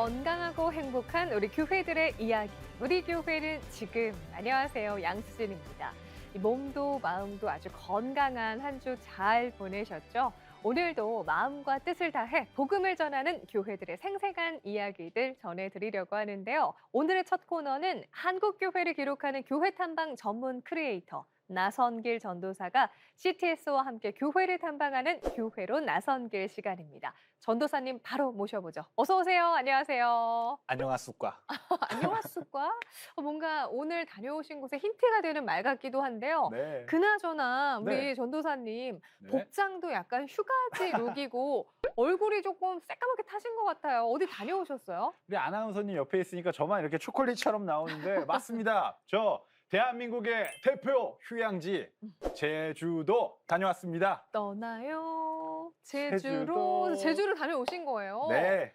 건강하고 행복한 우리 교회들의 이야기. 우리 교회는 지금 안녕하세요. 양수진입니다. 이 몸도 마음도 아주 건강한 한 주 잘 보내셨죠? 오늘도 마음과 뜻을 다해 복음을 전하는 교회들의 생생한 이야기들 전해드리려고 하는데요. 오늘의 첫 코너는 한국 교회를 기록하는 교회 탐방 전문 크리에이터 나선길 전도사가 CTS와 함께 교회를 탐방하는 교회로 나선길 시간입니다. 전도사님 바로 모셔보죠. 어서 오세요. 안녕하세요. 안녕하십니까. 안녕하십니까? 어, 뭔가 오늘 다녀오신 곳에 힌트가 되는 말 같기도 한데요. 네. 그나저나 우리 네. 전도사님 네. 복장도 약간 휴가지 룩이고 얼굴이 조금 새까맣게 타신 것 같아요. 어디 다녀오셨어요? 우리 아나운서님 옆에 있으니까 저만 이렇게 초콜릿처럼 나오는데 맞습니다. 저 대한민국의 대표 휴양지 제주도 다녀왔습니다. 떠나요 제주로 제주도. 제주를 다녀오신 거예요. 네.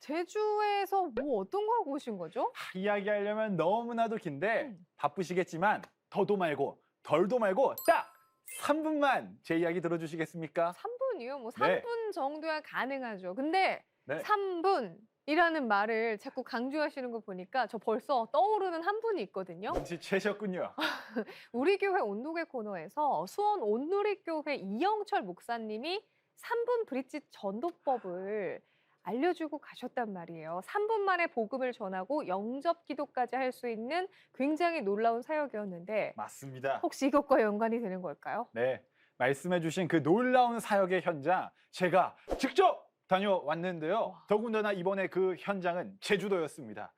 제주에서 뭐 어떤 거 하고 오신 거죠? 하, 이야기하려면 너무나도 긴데 음. 바쁘시겠지만 더도 말고 덜도 말고 딱 3분만 제 이야기 들어주시겠습니까? 3분이요? 뭐 네. 3분 정도야 가능하죠. 근데 네. 3분 이라는 말을 자꾸 강조하시는 거 보니까 저 벌써 떠오르는 한 분이 있거든요. 눈치채셨군요. 우리 교회 온누리 코너에서 수원 온누리교회 이영철 목사님이 3분 브릿지 전도법을 알려주고 가셨단 말이에요. 3분 만에 복음을 전하고 영접 기도까지 할 수 있는 굉장히 놀라운 사역이었는데 맞습니다. 혹시 이것과 연관이 되는 걸까요? 네. 말씀해 주신 그 놀라운 사역의 현장 제가 직접 다녀왔는데요. 와. 더군다나 이번에 그 현장은 제주도였습니다.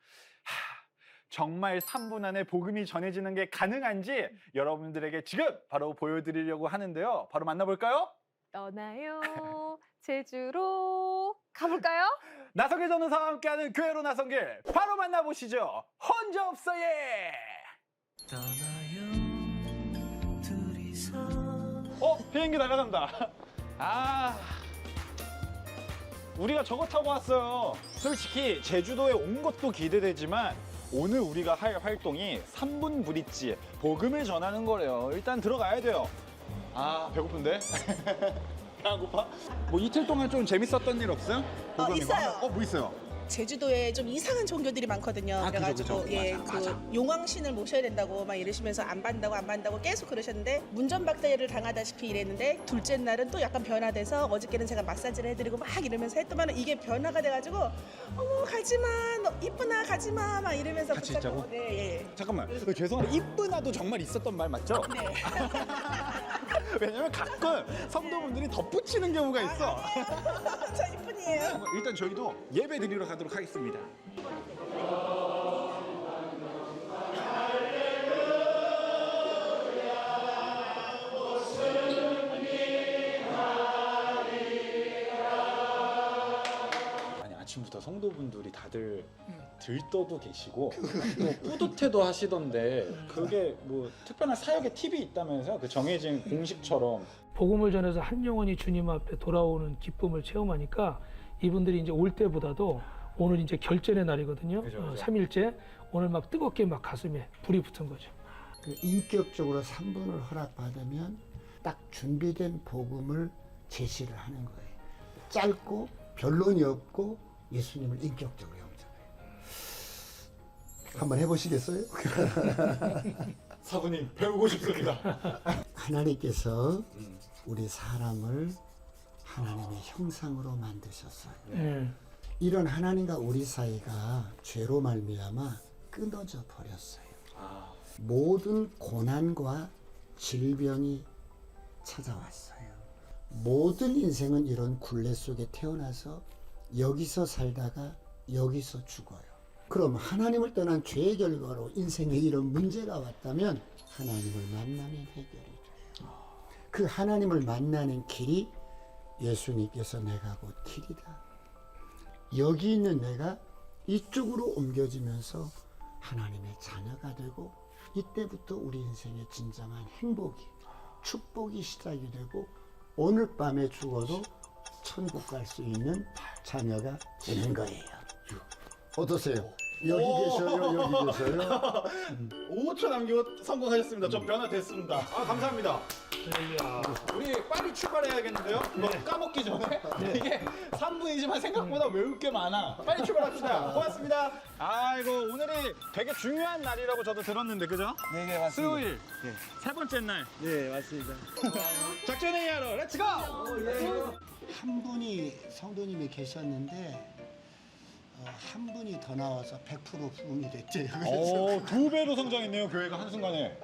하, 정말 3분 안에 복음이 전해지는 게 가능한지 여러분들에게 지금 바로 보여드리려고 하는데요. 바로 만나볼까요? 떠나요 제주로 가볼까요? 나성길 전도사와 함께하는 교회로 나성길 바로 만나보시죠. 혼자 없어예. 떠나요 둘이서 어 비행기 날아간다. 아 우리가 저거 타고 왔어요. 솔직히 제주도에 온 것도 기대되지만 오늘 우리가 할 활동이 3분 브릿지 복음을 전하는 거래요. 일단 들어가야 돼요. 아 배고픈데? 배안 고파? 뭐 이틀 동안 좀 재밌었던 일 없어요? 복음 이거 있어요. 어, 뭐 있어요? 제주도에 좀 이상한 종교들이 많거든요. 아, 그죠, 그래가지고 그죠. 예, 맞아, 그 맞아. 용왕신을 모셔야 된다고 막 이러시면서 안 받는다고 안 받는다고 계속 그러셨는데 문전박대를 당하다시피 이랬는데 둘째 날은 또 약간 변화돼서 어저께는 제가 마사지를 해드리고 막 이러면서 했더만 이게 변화가 돼가지고 어머 가지마 너 이쁘나 가지마 막 이러면서 같이 붙잡고, 있자고? 네, 예. 잠깐만 어, 죄송한데 이쁘나도 정말 있었던 말 맞죠? 네. 왜냐면 가끔 성도분들이 덧붙이는 경우가 있어. 저 이쁜이에요. 일단 저희도 예배 드리러 가도록 하겠습니다. 아니 아침부터 성도분들이 다들 들떠도 계시고 또 뿌듯해도 하시던데 그게 뭐 특별한 사역의 팁이 있다면서요? 그 정해진 공식처럼 복음을 전해서 한 영혼이 주님 앞에 돌아오는 기쁨을 체험하니까 이분들이 이제 올 때보다도 오늘 이제 결전의 날이거든요. 그죠, 어, 그죠. 3일째 오늘 막 뜨겁게 막 가슴에 불이 붙은 거죠. 그 인격적으로 3분을 허락받으면 딱 준비된 복음을 제시를 하는 거예요. 짧고 변론이 없고 예수님을 인격적으로. 한번 해보시겠어요? 사부님 배우고 싶습니다. 하나님께서 우리 사람을 하나님의 형상으로 만드셨어요. 예. 이런 하나님과 우리 사이가 죄로 말미암아 끊어져 버렸어요. 모든 고난과 질병이 찾아왔어요. 모든 인생은 이런 굴레 속에 태어나서 여기서 살다가 여기서 죽어요. 그럼 하나님을 떠난 죄의 결과로 인생에 이런 문제가 왔다면 하나님을 만나면 해결이 돼요. 그 하나님을 만나는 길이 예수님께서 내가 곧 길이다. 여기 있는 내가 이쪽으로 옮겨지면서 하나님의 자녀가 되고 이때부터 우리 인생의 진정한 행복이 축복이 시작이 되고 오늘 밤에 죽어도 천국 갈 수 있는 자녀가 되는 거예요. 어떠세요? 여기 계셔요, 여기 계셔요. 5초 남기고 성공하셨습니다. 저 변화 됐습니다. 아 감사합니다. 우리 빨리 출발해야겠는데요? 이거 까먹기 전에 이게 3분이 영상이지만 생각보다 외울 게 많아. 빨리 출발합시다. 고맙습니다. 아이고 오늘이 되게 중요한 날이라고 저도 들었는데 그죠? 네, 네, 맞습니다. 수요일 세 번째 날 네, 맞습니다. 작전회의 하러 렛츠고! 한 분이 성도님이 계셨는데 어, 한 분이 더 나와서 100% 부흥이. 그래서 오, 두 배로 성장했네요, 교회가 한순간에.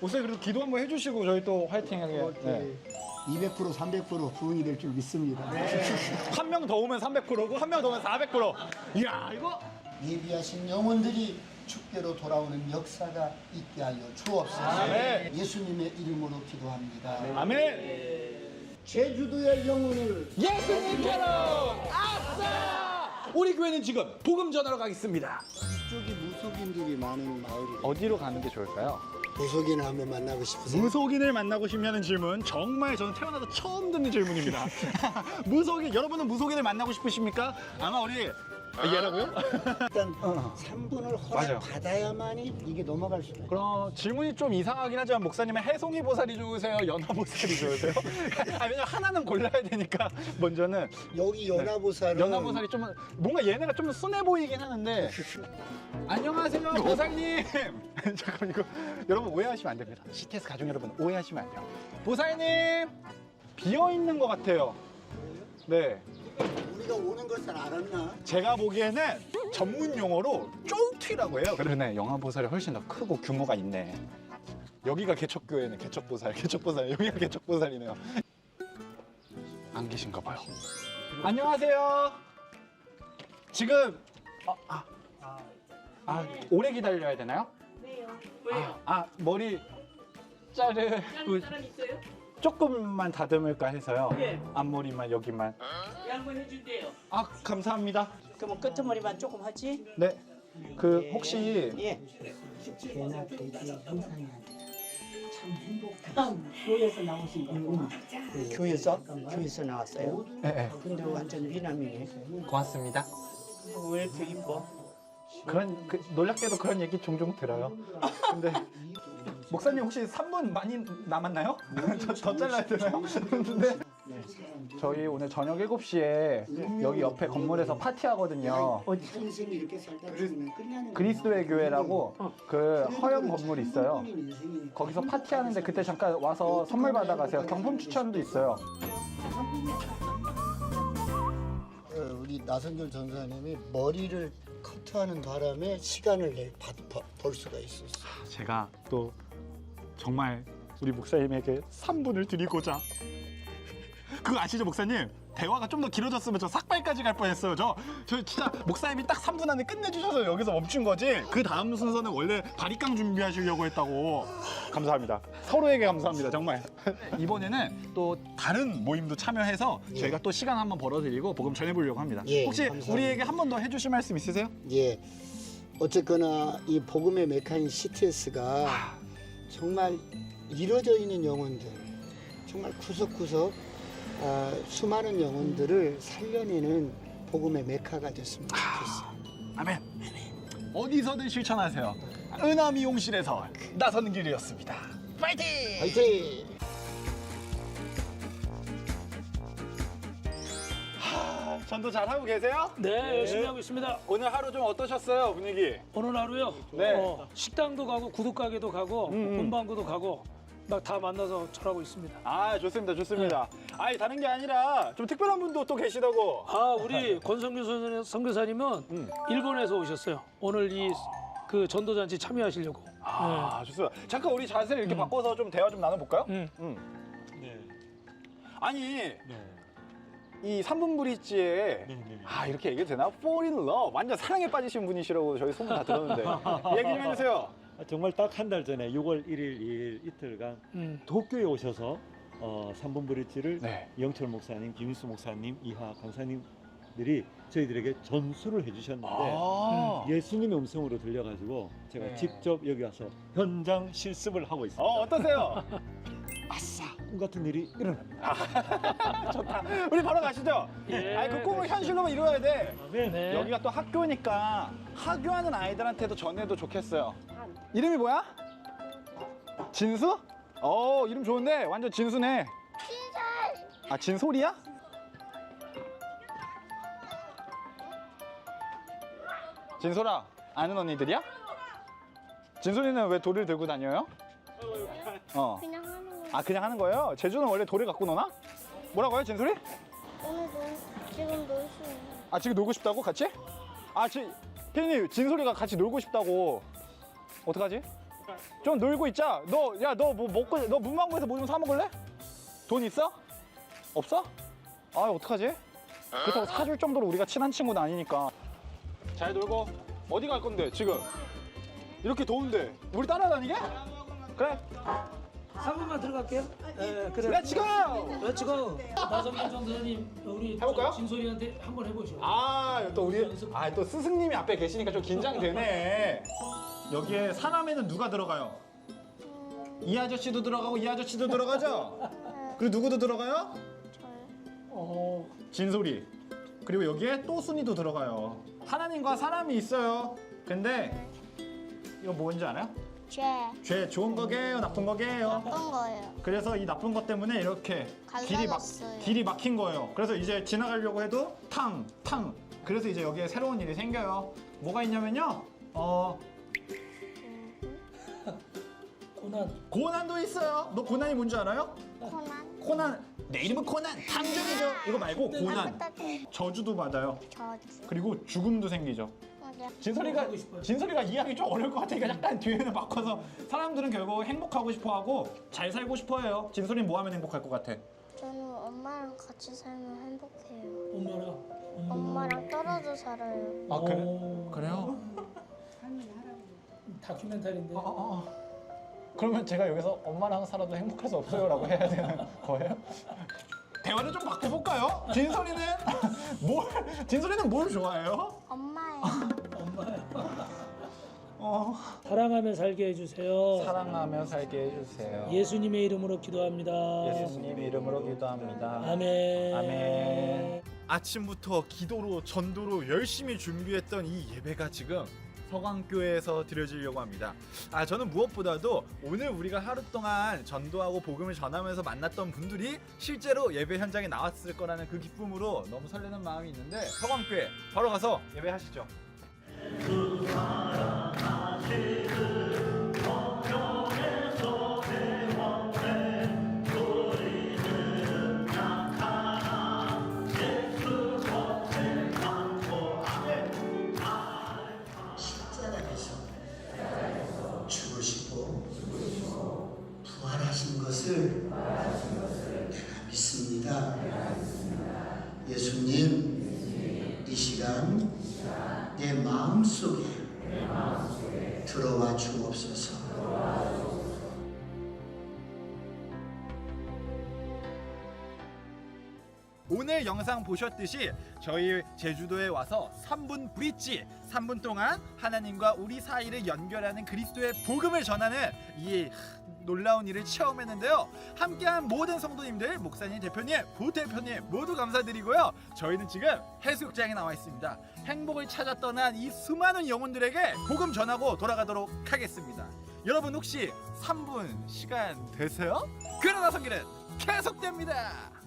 목사님 그래도 기도 한번 해주시고 저희 또 화이팅 하게. 네. 200% 300% 부흥이 될 줄 믿습니다. 한 명 더 오면 300%고 한 명 더 오면 400%. 이야, 이거 예비하신 영혼들이 축제로 돌아오는 역사가 있게 하여 주옵소서. 아멘. 예수님의 이름으로 기도합니다. 아멘. 제주도의 영혼을 예수님께로 아싸! 우리 교회는 지금 복음 전하러 가겠습니다. 이쪽이 무속인들이 많은 마을이에요. 어디로 가는 게 좋을까요? 무속인을 한번 만나고 싶으세요? 무속인을 만나고 싶냐는 질문 정말 저는 태어나서 처음 듣는 질문입니다. 무속인 여러분은 무속인을 만나고 싶으십니까? 아마 우리 아, 얘라고요? 일단 3분을 허락 받아야만이 이게 넘어갈 수가 있어요. 그럼 질문이 좀 이상하긴 하지만 목사님은 해송이 보살이 좋으세요? 연화 보살이 좋으세요? 아, 왜냐면 하나는 골라야 되니까 먼저는. 여기 연화보살은 연화 보살이 좀 뭔가 얘네가 좀 순해 보이긴 하는데. 안녕하세요 보살님. 잠깐 이거 여러분 오해하시면 안 됩니다. CTS 가족 여러분 오해하시면 안 돼요. 보살님 비어 있는 것 같아요? 네 우리가 오는 것을 알았나? 제가 보기에는 전문 용어로 쫄튀라고 해요. 그러네. 영화보살이 훨씬 더 크고 규모가 있네. 여기가 개척교회는 개척보살, 개척보살. 여기가 개척보살이네요. 안 계신가 봐요. 안녕하세요. 지금 아, 아, 아, 오래 기다려야 되나요? 왜요? 왜요? 아, 아, 머리 자르 다른 사람 있어요? 조금만 다듬을까 해서요. 예. 앞머리만 여기만. 양보해 준대요. 아, 감사합니다. 그러면 끄트머리만 조금 하지? 네. 그 혹시 예. 개나 돼지 형상이 교회에서 나오신 거. 교회에서 교회에서 나왔어요. 예, 예. 근데 완전 미남이네. 고맙습니다. 왜 이렇게 이뻐? 그런 그, 놀랍게도 그런 얘기 종종 들어요. 근데 목사님 혹시 3분 많이 남았나요? 더, 더 잘라야 되나요? 근데 저희 오늘 저녁 7시에 여기 옆에 건물에서 파티하거든요. 인생이 이렇게 살다 보면 끝나는 그리스도의 교회라고 그 허영 건물이 있어요. 거기서 파티하는데 그때 잠깐 와서 선물 받아가세요. 경품 추천도 있어요. 어, 우리 나선결 전사님이 머리를 커트하는 바람에 시간을 내, 받, 버- 벌 수가 있었어. 제가 또 정말 우리 목사님에게 3분을 드리고자 그거 아시죠 목사님? 대화가 좀 더 길어졌으면 저 삭발까지 갈 뻔했어요. 저, 저 진짜 목사님이 딱 3분 안에 끝내주셔서 여기서 멈춘 거지. 그 다음 순서는 원래 바리깡 준비하시려고 했다고. 감사합니다. 서로에게 감사합니다. 정말. 이번에는 또 다른 모임도 참여해서 예. 저희가 또 시간 한번 벌어드리고 복음 전해보려고 합니다. 예, 혹시 감사합니다. 우리에게 한 번 더 해주실 말씀 있으세요? 예. 어쨌거나 이 복음의 메카인 CTS가 정말 이루어져 있는 영혼들, 정말 구석구석 아, 수많은 영혼들을 살려내는 복음의 메카가 됐으면 좋겠어요. 아멘. 어디서든 실천하세요. 은하 미용실에서 나서는 길이었습니다. 파이팅! 화이팅! 전도 잘 하고 계세요? 네, 열심히 하고 있습니다. 오늘 하루 좀 어떠셨어요 분위기? 오늘 하루요. 네. 어, 식당도 가고 구두 가게도 가고 음, 음. 문방구도 가고 막 다 만나서 절하고 있습니다. 아 좋습니다 좋습니다. 아니 다른 게 아니라 좀 특별한 분도 또 계시다고. 아, 우리 권성규 선생- 선교사님은 음. 일본에서 오셨어요. 오늘 이 그 전도잔치 참여하시려고. 아 좋습니다. 잠깐 우리 자세를 이렇게 바꿔서 좀 대화 좀 나눠볼까요? 음. 음. 아니 이 3분 브릿지에 아 이렇게 얘기해도 되나? Fall in love 완전 사랑에 빠지신 분이시라고 저희 소문 다 들었는데 얘기 좀 해주세요. 아, 정말 딱 한 달 전에 6월 1일, 2일 이틀간 음. 도쿄에 오셔서 어, 3분 브릿지를 네. 영철 목사님, 김인수 목사님, 이하 강사님들이 저희들에게 전수를 해주셨는데 아. 예수님의 음성으로 들려가지고 제가 네. 직접 여기 와서 현장 실습을 하고 있습니다. 어 어떠세요? 아싸 꿈 같은 일이 일어납니다. 좋다. 우리 바로 가시죠. 예, 아그 꿈을 현실로만 이루어야 돼. 네. 네. 여기가 또 학교니까 학교하는 아이들한테도 전해도 좋겠어요. 이름이 뭐야? 진수? 어 이름 좋은데 완전 진수네. 아 진솔이야? 진솔아 아는 언니들이야? 진솔이는 왜 돌을 들고 다녀요? 어. 어. 그냥 아 그냥 하는 거예요? 제주는 원래 돌을 갖고 노나? 뭐라고요 진솔이? 오늘 놀, 지금 놀 수 있는. 아 지금 놀고 싶다고 같이? 아 지, 피디님 진솔이가 같이 놀고 싶다고 어떡하지? 좀 놀고 있자 너 야 너 뭐 먹고 너 문방구에서 뭐 좀 사 먹을래? 돈 있어? 없어? 아 어떡하지? 그렇다고 사줄 정도로 우리가 친한 친구는 아니니까 잘 놀고 어디 갈 건데 지금 이렇게 더운데 우리 따라다니게? 그래 3분만 들어갈게요. 네, 그래. 렛츠고! 렛츠고. 나성민 전도사님 우리 해볼까요? 진솔이한테 한번 해보시죠. 아, 또 우리 아, 또 스승님이 앞에 계시니까 좀 긴장되네. 여기에 사람에는 누가 들어가요? 이 아저씨도 들어가고 이 아저씨도 들어가죠? 그리고 누구도 들어가요? 어, 진솔이. 그리고 여기에 또 순이도 들어가요. 하나님과 사람이 있어요. 근데 이거 뭔지 알아요? 죄. 죄 좋은 거게요, 나쁜 거게요? 어떤 거예요? 그래서 이 나쁜 것 때문에 이렇게 길이 막 갈라졌어요. 길이 막힌 거예요. 그래서 이제 지나가려고 해도 탕, 탕. 그래서 이제 여기에 새로운 일이 생겨요. 뭐가 있냐면요. 어, 고난. 고난도 있어요. 너 고난이 뭔지 알아요? 코난. 코난. 내 이름은 코난. 탐정이죠. 이거 말고 고난. 저주도 받아요. 저주. 그리고 죽음도 생기죠. 진솔이가. 진솔이가 이해하기 좀 어려울 것 같으니까 약간 뒤에는 바꿔서 사람들은 결국 행복하고 싶어하고 잘 살고 싶어해요. 진솔이 뭐 하면 행복할 것 같아? 저는 엄마랑 같이 살면 행복해요. 엄마랑. 엄마랑 떨어져 살아요. 아 그래? 오. 그래요? 다큐멘터리인데. 어, 어, 어. 그러면 제가 여기서 엄마랑 살아도 행복할 수 없어요라고 해야 되는 거예요? 대화를 좀 바꿔볼까요? 진솔이는 뭘? 진솔이는 뭘 좋아해요? 엄마예요. 어, 사랑하며 살게 해주세요. 사랑하며 살게 해주세요. 예수님의 이름으로 기도합니다. 예수님 이름으로 기도합니다. 아멘. 아멘. 아침부터 기도로 전도로 열심히 준비했던 이 예배가 지금 서강교회에서 드려지려고 합니다. 아 저는 무엇보다도 오늘 우리가 하루 동안 전도하고 복음을 전하면서 만났던 분들이 실제로 예배 현장에 나왔을 거라는 그 기쁨으로 너무 설레는 마음이 있는데 서강교회 바로 가서 예배하시죠. 오늘 영상 보셨듯이 저희 제주도에 와서 3분 브릿지 3분 동안 하나님과 우리 사이를 연결하는 그리스도의 복음을 전하는 이 놀라운 일을 체험했는데요. 함께한 모든 성도님들, 목사님, 대표님, 부대표님 모두 감사드리고요. 저희는 지금 해수욕장에 나와 있습니다. 행복을 찾아 떠난 이 수많은 영혼들에게 복음 전하고 돌아가도록 하겠습니다. 여러분 혹시 3분 시간 되세요? 그러나 성기는 계속됩니다.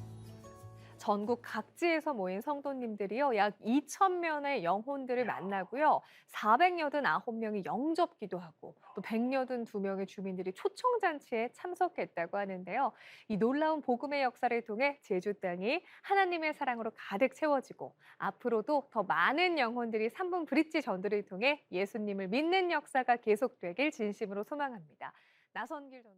전국 각지에서 모인 성도님들이요. 약 2천 명의 영혼들을 만나고요. 489명이 영접 기도 하고 또 182명의 주민들이 초청 잔치에 참석했다고 하는데요. 이 놀라운 복음의 역사를 통해 제주 땅이 하나님의 사랑으로 가득 채워지고 앞으로도 더 많은 영혼들이 3분 브릿지 전도를 통해 예수님을 믿는 역사가 계속되길 진심으로 소망합니다. 나선길 전